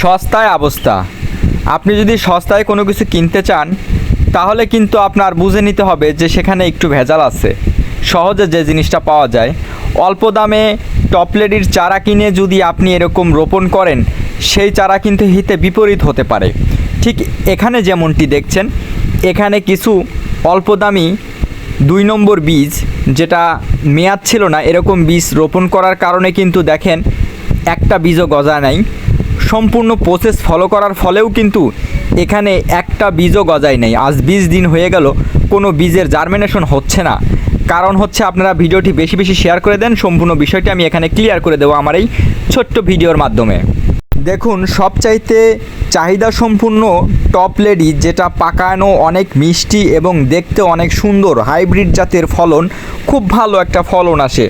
সস্তায় অবস্থা। আপনি যদি সস্তায় কোনো কিছু কিনতে চান, তাহলে কিন্তু আপনার বুঝে নিতে হবে যে সেখানে একটু ভেজাল আছে। সহজে যে জিনিসটা পাওয়া যায়। অল্প দামে টপলেডির চারা কিনে যদি আপনি এরকম রোপণ করেন, সেই চারা কিন্তু হিতে বিপরীত হতে পারে। ঠিক এখানে যেমনটি দেখছেন, এখানে কিছু অল্প দামি দুই নম্বর বীজ, যেটা মেয়াদ ছিল না, এরকম বীজ রোপণ করার কারণে কিন্তু দেখেন একটা বীজও গজা নাই। সম্পূর্ণ প্রসেস ফলো করার ফলেও কিন্তু এখানে একটা বীজও গজায় নেই। আজ বিশ দিন হয়ে গেল, কোনো বীজের জার্মিনেশন হচ্ছে না। কারণ হচ্ছে আপনারা ভিডিওটি বেশি বেশি শেয়ার করে দেন, সম্পূর্ণ বিষয়টি আমি এখানে ক্লিয়ার করে দেবো আমার এই ছোট্ট ভিডিওর মাধ্যমে। দেখুন, সবচাইতে চাহিদা সম্পূর্ণ টপ লেডি যেটা পাকানো অনেক মিষ্টি এবং দেখতে অনেক সুন্দর হাইব্রিড জাতের ফলন, খুব ভালো একটা ফলন আসে।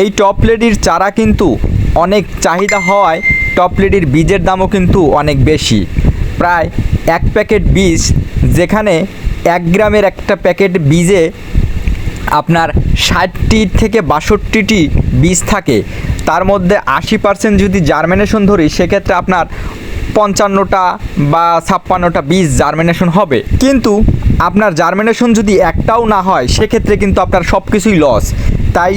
এই টপ লেডির চারা কিন্তু অনেক চাহিদা হওয়ায় টপ লেডির বীজের দামও কিন্তু অনেক বেশি। প্রায় এক প্যাকেট বীজ, যেখানে এক গ্রামের একটা প্যাকেট বীজে আপনার ষাটটি থেকে বাষট্টিটি বীজ থাকে। তার মধ্যে আশি পার্সেন্ট যদি জার্মিনেশন ধরি, সেক্ষেত্রে আপনার পঞ্চান্নটা বা ছাপ্পান্নটা বীজ জার্মিনেশন হবে। কিন্তু আপনার জার্মিনেশন যদি একটাও না হয়, সেক্ষেত্রে কিন্তু আপনার সব কিছুই লস তাই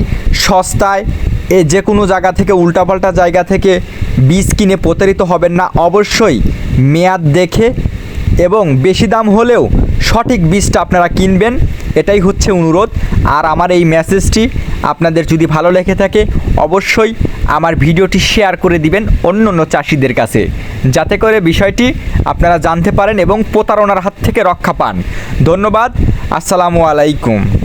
সস্তায় এ যে কোনো জায়গা থেকে, উল্টাপাল্টা জায়গা থেকে বীজ কিনে প্রতারিত হবেন না। অবশ্যই মেয়াদ দেখে এবং বেশি দাম হলেও সঠিক বীজটা আপনারা কিনবেন। এটাই হচ্ছে অনুরোধ। আর আমার এই মেসেজটি আপনাদের যদি ভালো লেগে থাকে, অবশ্যই আমার ভিডিওটি শেয়ার করে দিবেন অন্য অন্য চাষিদের কাছে। যাতে করে বিষয়টি আপনারা জানতে পারেন এবং প্রতারণার হাত থেকে রক্ষা পান। ধন্যবাদ। আসসালামু আলাইকুম।